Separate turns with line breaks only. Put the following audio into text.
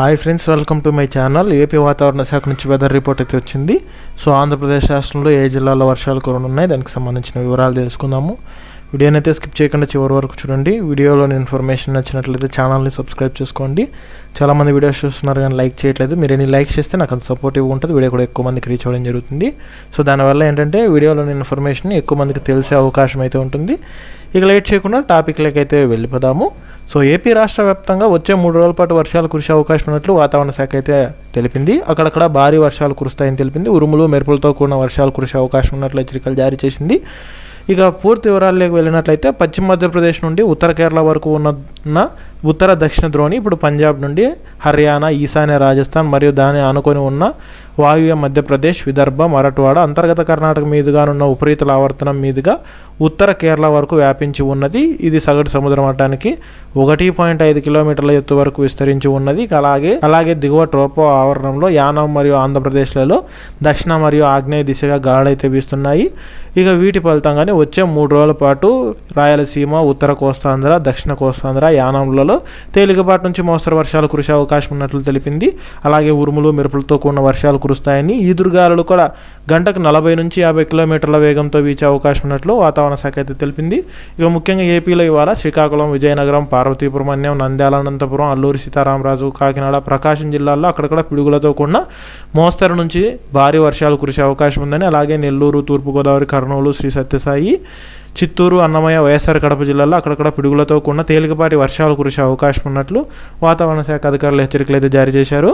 Hi friends welcome to my channel AP వాతావరణ శాఖ నుంచి వెదర్ రిపోర్ట్ అయితే వచ్చింది. సో ఆంధ్రప్రదేశ్ రాష్ట్రంలో ఏ జిల్లాలో వర్షాలు కురనున్నాయి దానికి సంబంధించిన వివరాలు తెలుసుకుందాము. వీడియోని అయితే స్కిప్ చేయకుండా చివరి వరకు చూడండి. వీడియోలోని ఇన్ఫర్మేషన్ నచ్చినట్లయితే ఛానల్ని సబ్స్క్రైబ్ చేసుకోండి. చాలామంది వీడియోస్ చూస్తున్నారు కానీ లైక్ చేయట్లేదు. మీరు ఎన్ని లైక్ చేస్తే నాకు అంత సపోర్టివ్ ఉంటుంది. వీడియో కూడా ఎక్కువ మందికి రీచ్ అవ్వడం జరుగుతుంది. సో దానివల్ల ఏంటంటే వీడియోలోని ఇన్ఫర్మేషన్ ఎక్కువ మందికి తెలిసే అవకాశం అయితే ఉంటుంది. ఇక లేట్ చేయకుండా టాపిక్లకి అయితే వెళ్ళిపోదాము. సో ఏపీ రాష్ట్ర వ్యాప్తంగా వచ్చే మూడు రోజుల పాటు వర్షాలు కురిసే అవకాశం ఉన్నట్లు వాతావరణ శాఖ అయితే తెలిపింది. అక్కడక్కడ భారీ వర్షాలు కురుస్తాయని తెలిపింది. ఉరుములు మెరుపులతో కూడిన వర్షాలు కురిసే అవకాశం ఉన్నట్లు హెచ్చరికలు జారీ చేసింది. ఇక పూర్తి వివరాల్లోకి వెళ్ళినట్లయితే పశ్చిమ మధ్యప్రదేశ్ నుండి ఉత్తర కేరళ వరకు ఉన్న ఉత్తర దక్షిణ ద్రోణి ఇప్పుడు పంజాబ్ నుండి హర్యానా ఈశాన్య రాజస్థాన్ మరియు దాని ఆనుకొని ఉన్న వాయువ్య మధ్యప్రదేశ్ విదర్భ మరాఠవాడ అంతర్గత కర్ణాటక మీదుగానున్న ఉపరితల ఆవర్తనం మీదుగా ఉత్తర కేరళ వరకు వ్యాపించి ఉన్నది. ఇది సగటు సముద్ర మట్టానికి ఒకటి పాయింట్ ఐదు కిలోమీటర్ల ఎత్తు వరకు విస్తరించి ఉన్నది. అలాగే అలాగే దిగువ ట్రోపో ఆవరణంలో యానం మరియు ఆంధ్రప్రదేశ్లలో దక్షిణ మరియు ఆగ్నేయ దిశగా గాలులైతే వీస్తున్నాయి. ఇక వీటి ఫలితంగానే వచ్చే మూడు రోజుల పాటు రాయలసీమ ఉత్తర కోస్తాంధ్ర దక్షిణ కోస్తాంధ్ర యానంలలో తేలికపాటి నుంచి మోస్తరు వర్షాలు కురిసే అవకాశం ఉన్నట్లు తెలిపింది. అలాగే ఉరుములు మెరుపులతో కూడిన వర్షాలు కురుస్తాయని ఈదురుగాలులు కూడా గంటకు నలభై నుంచి యాభై కిలోమీటర్ల వేగంతో వీచే అవకాశం ఉన్నట్లు వాతావరణ శాఖ అయితే తెలిపింది. ఇక ముఖ్యంగా ఏపీలో ఇవాళ శ్రీకాకుళం విజయనగరం పార్వతీపురం అన్యం నంద్యాల అనంతపురం అల్లూరి సీతారామరాజు కాకినాడ ప్రకాశం జిల్లాల్లో అక్కడక్కడ పిడుగులతో కూడిన మోస్తరు నుంచి భారీ వర్షాలు కురిసే అవకాశం ఉందని అలాగే నెల్లూరు తూర్పుగోదావరి కర్నూలు శ్రీ సత్యసాయి చిత్తూరు అన్నమయ్య వైఎస్ఆర్ కడప జిల్లాలో అక్కడక్కడ పిడుగులతో కూడిన తేలికపాటి వర్షాలు కురిసే అవకాశం ఉన్నట్లు వాతావరణ శాఖ అధికారులు హెచ్చరికలు అయితే జారీ చేశారు.